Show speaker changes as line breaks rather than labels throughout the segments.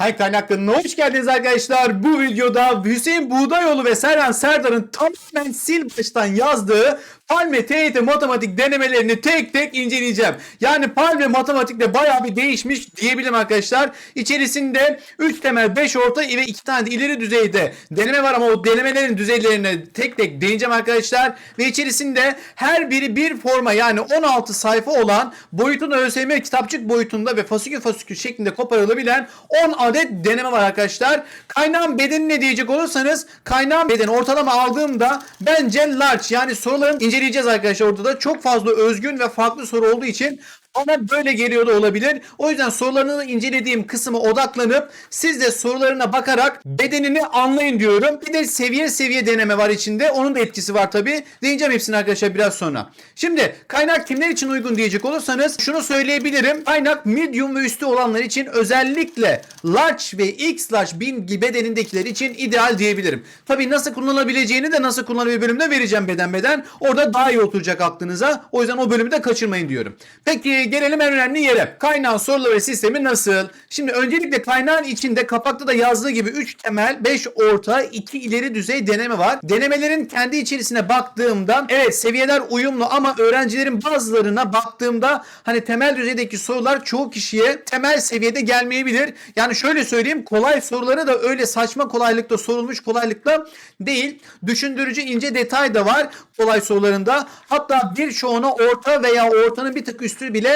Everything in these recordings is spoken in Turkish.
Hay kaynaklarına hoş geldiniz arkadaşlar. Bu videoda Hüseyin Buğdayoğlu ve Serhan Serdar'ın tamamen sil baştan yazdığı Palme TYT matematik denemelerini tek tek inceleyeceğim. Yani Palme matematikte bayağı bir değişmiş diyebilirim arkadaşlar. İçerisinde 3 temel 5 orta ve 2 tane de ileri düzeyde deneme var ama o denemelerin düzeylerine tek tek değineceğim arkadaşlar. Ve içerisinde her biri bir forma yani 16 sayfa olan boyutun ÖSYM kitapçık boyutunda ve fasikül fasikül şeklinde koparılabilen 10 adet deneme var arkadaşlar. Kaynağın bedeni ne diyecek olursanız kaynağın bedeni ortalama aldığımda bence large yani soruların inceleyeceğiz arkadaşlar orada da çok fazla özgün ve farklı soru olduğu için bana böyle geliyor da olabilir. O yüzden sorularını incelediğim kısma odaklanıp siz de sorularına bakarak bedenini anlayın diyorum. Bir de seviye seviye deneme var içinde. Onun da etkisi var tabi. Değineceğim hepsini arkadaşlar biraz sonra. Şimdi kaynak kimler için uygun diyecek olursanız şunu söyleyebilirim. Kaynak medium ve üstü olanlar için özellikle large ve x large bin bedenindekiler için ideal diyebilirim. Tabi nasıl kullanılabileceğini de nasıl kullanılabileceğini bölümde vereceğim beden beden. Orada daha iyi oturacak aklınıza. O yüzden o bölümü de kaçırmayın diyorum. Peki gelelim en önemli yere. Kaynağın soruları sistemi nasıl? Şimdi öncelikle kaynağın içinde kapakta da yazdığı gibi 3 temel, 5 orta, 2 ileri düzey deneme var. Denemelerin kendi içerisine baktığımda evet seviyeler uyumlu ama öğrencilerin bazılarına baktığımda hani temel düzeydeki sorular çoğu kişiye temel seviyede gelmeyebilir. Yani şöyle söyleyeyim kolay soruları da öyle saçma kolaylıkta sorulmuş kolaylıkla değil. Düşündürücü ince detay da var kolay sorularında. Hatta birçoğuna orta veya ortanın bir tık üstü bile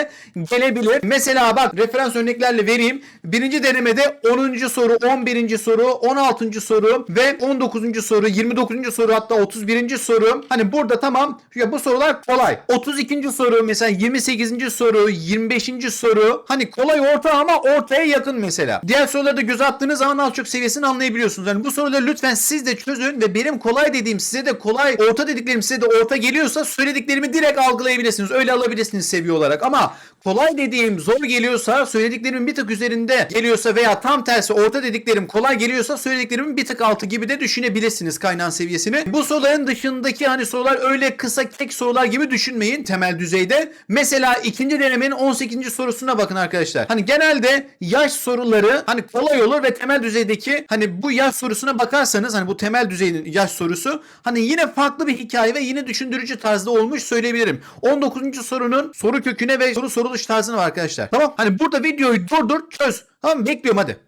gelebilir. Mesela bak referans örneklerle vereyim. Birinci denemede 10. soru, 11. soru, 16. soru ve 19. soru, 29. soru hatta 31. soru. Hani burada tamam ya bu sorular kolay. 32. soru mesela 28. soru, 25. soru. Hani kolay orta ama ortaya yakın mesela. Diğer soruları da göz attığınız zaman az çok seviyesini anlayabiliyorsunuz. Yani bu soruları lütfen siz de çözün ve benim kolay dediğim size de kolay, orta dediklerim size de orta geliyorsa söylediklerimi direkt algılayabilirsiniz. Öyle alabilirsiniz seviye olarak ama kolay dediğim zor geliyorsa söylediklerimin bir tık üzerinde geliyorsa veya tam tersi orta dediklerim kolay geliyorsa söylediklerimin bir tık altı gibi de düşünebilirsiniz kaynağın seviyesini. Bu soruların dışındaki hani sorular öyle kısa tek sorular gibi düşünmeyin temel düzeyde. Mesela ikinci denemenin 18. sorusuna bakın arkadaşlar. Hani genelde yaş soruları hani kolay olur ve temel düzeydeki hani bu yaş sorusuna bakarsanız hani bu temel düzeyin yaş sorusu hani yine farklı bir hikaye ve yine düşündürücü tarzda olmuş söyleyebilirim. 19. sorunun soru köküne ve soru soruluş tarzına var arkadaşlar. Tamam hani burada videoyu durdur çöz. Tamam mı? bekliyorum hadi.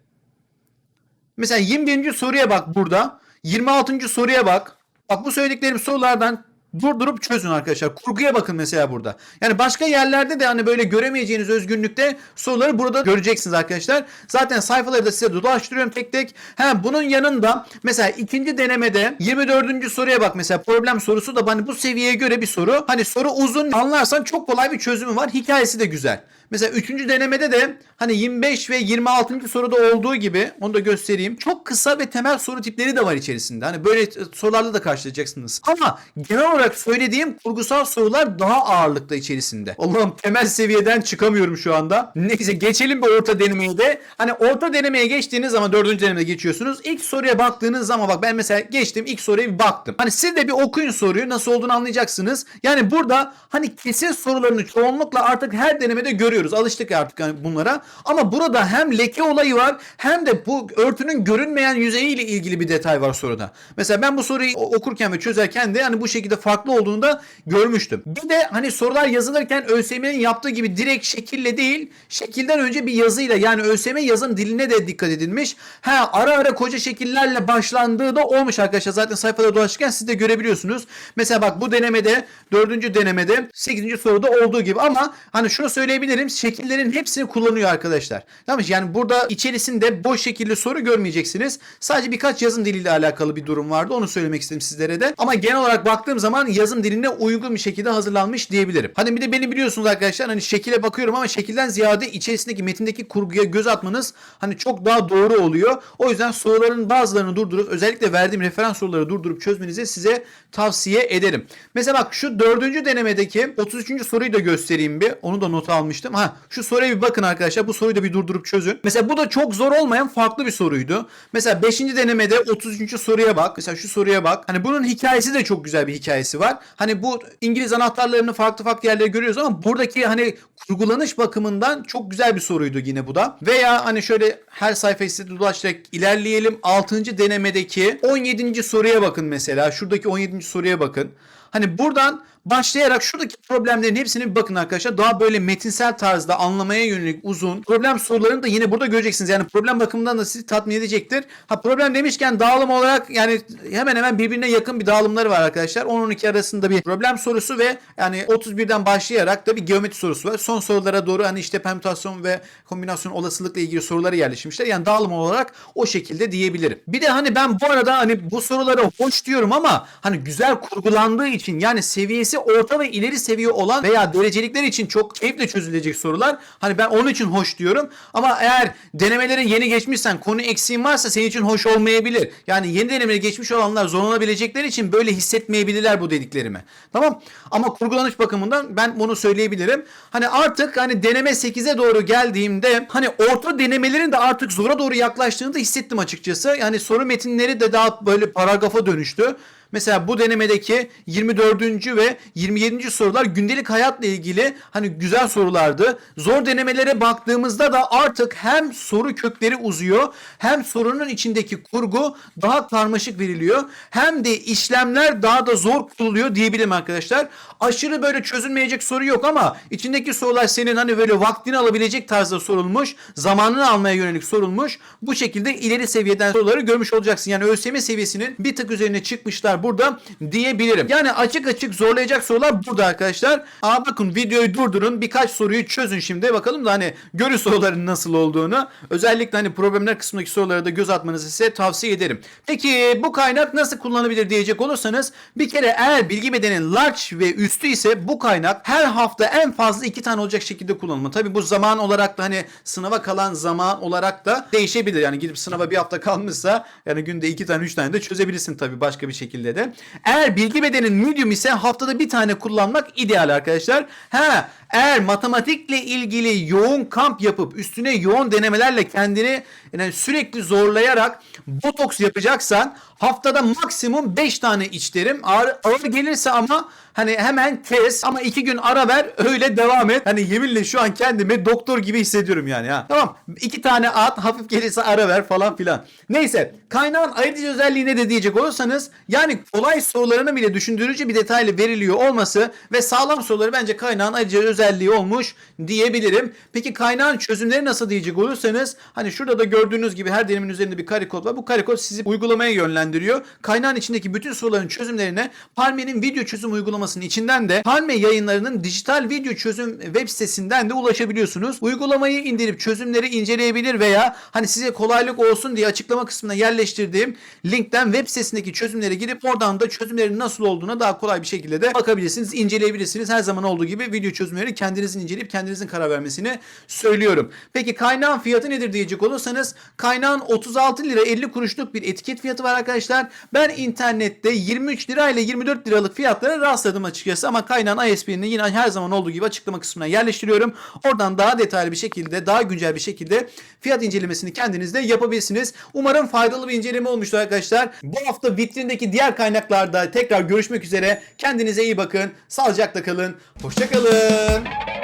Mesela 21. soruya bak burada. 26. soruya bak. Bak bu söylediklerim sorulardan durdurup çözün arkadaşlar. Kurguya bakın mesela burada. Yani başka yerlerde de hani böyle göremeyeceğiniz özgünlükte soruları burada göreceksiniz arkadaşlar. Zaten sayfaları da size dolaştırıyorum tek tek. He, bunun yanında mesela ikinci denemede 24. soruya bak mesela problem sorusu da hani bu seviyeye göre bir soru. Hani soru uzun anlarsan çok kolay bir çözümü var. Hikayesi de güzel. Mesela 3. denemede de hani 25 ve 26. soruda olduğu gibi onu da göstereyim. Çok kısa ve temel soru tipleri de var içerisinde. Hani böyle sorularla da karşılaşacaksınız. Ama genel olarak söylediğim kurgusal sorular daha ağırlıkta içerisinde. Allah'ım temel seviyeden çıkamıyorum şu anda. Neyse geçelim bir orta denemeye de. Hani orta denemeye geçtiğiniz zaman dördüncü denemede geçiyorsunuz. İlk soruya baktığınız zaman bak ben mesela geçtim ilk soruya bir baktım. Hani siz de bir okuyun soruyu nasıl olduğunu anlayacaksınız. Yani burada hani kesin sorularını çoğunlukla artık her denemede görüyoruz. Alıştık artık yani bunlara. Ama burada hem leke olayı var hem de bu örtünün görünmeyen yüzeyiyle ilgili bir detay var soruda. Mesela ben bu soruyu okurken ve çözerken de hani bu şekilde farklı olduğunu da görmüştüm. Bir de hani sorular yazılırken ÖSYM'nin yaptığı gibi direkt şekille değil, şekilden önce bir yazıyla yani ÖSYM yazım diline de dikkat edilmiş. Ha ara ara koca şekillerle başlandığı da olmuş arkadaşlar. Zaten sayfada dolaşırken siz de görebiliyorsunuz. Mesela bak bu denemede, dördüncü denemede, sekizinci soruda olduğu gibi ama hani şunu söyleyebilirim şekillerin hepsini kullanıyor arkadaşlar. Tamam? Yani burada içerisinde boş şekilli soru görmeyeceksiniz. Sadece birkaç yazım diliyle alakalı bir durum vardı. Onu söylemek istedim sizlere de. Ama genel olarak baktığım zaman yazım diline uygun bir şekilde hazırlanmış diyebilirim. Hani bir de beni biliyorsunuz arkadaşlar hani şekile bakıyorum ama şekilden ziyade içerisindeki metindeki kurguya göz atmanız hani çok daha doğru oluyor. O yüzden soruların bazılarını durdurup özellikle verdiğim referans soruları durdurup çözmenizi size tavsiye ederim. Mesela bak şu dördüncü denemedeki 33. soruyu da göstereyim bir. Onu da not almıştım. Ha şu soruya bir bakın arkadaşlar. Bu soruyu da bir durdurup çözün. Mesela bu da çok zor olmayan farklı bir soruydu. Mesela 5. denemede 33. soruya bak. Mesela şu soruya bak. Hani bunun hikayesi de çok güzel bir hikayesi var. Hani bu İngiliz anahtarlarını farklı farklı yerlerde görüyoruz ama buradaki hani kurgulanış bakımından çok güzel bir soruydu yine bu da. Veya hani şöyle her sayfayı size dolaşarak ilerleyelim. 6. denemedeki 17. soruya bakın mesela. Şuradaki 17. soruya bakın. Hani buradan başlayarak şuradaki problemlerin hepsine bir bakın arkadaşlar. Daha böyle metinsel tarzda anlamaya yönelik uzun problem sorularını da yine burada göreceksiniz. Yani problem bakımından da sizi tatmin edecektir. Ha problem demişken dağılım olarak yani hemen hemen birbirine yakın bir dağılımları var arkadaşlar. 10-12 arasında bir problem sorusu ve yani 31'den başlayarak da bir geometri sorusu var. Son sorulara doğru hani işte permütasyon ve kombinasyon olasılıkla ilgili soruları yerleşmişler. Yani dağılım olarak o şekilde diyebilirim. Bir de hani ben bu arada hani bu sorulara hoş diyorum ama hani güzel kurgulandığı için yani seviyesi orta ve ileri seviye olan veya derecelikler için çok keyifle çözülecek sorular. Hani ben onun için hoş diyorum. Ama eğer denemeleri yeni geçmişsen konu eksiğin varsa senin için hoş olmayabilir. Yani yeni denemeleri geçmiş olanlar zorlanabilecekleri için böyle hissetmeyebilirler bu dediklerimi. Tamam? Ama kurgulanış bakımından ben bunu söyleyebilirim. Hani artık hani deneme 8'e doğru geldiğimde hani orta denemelerin de artık zora doğru yaklaştığını da hissettim açıkçası. Yani soru metinleri de daha böyle paragrafa dönüştü. Mesela bu denemedeki 24. ve 27. sorular gündelik hayatla ilgili hani güzel sorulardı. Zor denemelere baktığımızda da artık hem soru kökleri uzuyor hem sorunun içindeki kurgu daha karmaşık veriliyor. Hem de işlemler daha da zor kuruluyor diyebilirim arkadaşlar. Aşırı böyle çözülmeyecek soru yok ama içindeki sorular senin hani böyle vaktini alabilecek tarzda sorulmuş. Zamanını almaya yönelik sorulmuş. Bu şekilde ileri seviyeden soruları görmüş olacaksın. Yani ÖSYM seviyesinin bir tık üzerine çıkmışlar burada diyebilirim. Yani açık açık zorlayacak sorular burada arkadaşlar. Aa bakın videoyu durdurun birkaç soruyu çözün şimdi bakalım da hani görü soruların nasıl olduğunu. Özellikle hani problemler kısmındaki sorulara da göz atmanızı size tavsiye ederim. Peki bu kaynak nasıl kullanılabilir diyecek olursanız bir kere eğer bilgi bedenin large ve üstü ise bu kaynak her hafta en fazla iki tane olacak şekilde kullanılmalı. Tabi bu zaman olarak da hani sınava kalan zaman olarak da değişebilir. Yani gidip sınava bir hafta kalmışsa yani günde iki tane üç tane de çözebilirsin tabi başka bir şekilde de. Eğer bilgi bedenin medium ise haftada bir tane kullanmak ideal arkadaşlar. Ha eğer matematikle ilgili yoğun kamp yapıp üstüne yoğun denemelerle kendini yani sürekli zorlayarak botoks yapacaksan haftada maksimum 5 tane iç derim. Ağır, ağır gelirse ama hani hemen kes ama 2 gün ara ver öyle devam et. Hani yeminle şu an kendimi doktor gibi hissediyorum yani ha. Tamam 2 tane at hafif gelirse ara ver falan filan. Neyse kaynağın ayırıcı özelliği ne de diyecek olursanız yani kolay sorularını bile düşündürücü bir detaylı veriliyor olması ve sağlam soruları bence kaynağın ayırıcı özelliği olmuş diyebilirim. Peki kaynağın çözümleri nasıl diyecek olursanız hani şurada da gördüğünüz gibi her denemin üzerinde bir kare kod var. Bu kare kod sizi uygulamaya yönlendiriyor. Kaynağın içindeki bütün soruların çözümlerine Palme'nin video çözüm uygulamasının içinden de Palme yayınlarının dijital video çözüm web sitesinden de ulaşabiliyorsunuz. Uygulamayı indirip çözümleri inceleyebilir veya hani size kolaylık olsun diye açıklama kısmına yerleştirdiğim linkten web sitesindeki çözümlere girip oradan da çözümlerin nasıl olduğuna daha kolay bir şekilde de bakabilirsiniz, inceleyebilirsiniz. Her zaman olduğu gibi video çözümleri kendinizin inceleyip kendinizin karar vermesini söylüyorum. Peki kaynağın fiyatı nedir diyecek olursanız kaynağın 36 lira 50 kuruşluk bir etiket fiyatı var arkadaşlar. Ben internette 23 lira ile 24 liralık fiyatlara rastladım açıkçası ama kaynağın ISBN'ini yine her zaman olduğu gibi açıklama kısmına yerleştiriyorum. Oradan daha detaylı bir şekilde, daha güncel bir şekilde fiyat incelemesini kendiniz de yapabilirsiniz. Umarım faydalı bir inceleme olmuştur arkadaşlar. Bu hafta vitrindeki diğer kaynaklarda tekrar görüşmek üzere. Kendinize iyi bakın. Sağlıcakla kalın. Hoşçakalın. Franklin.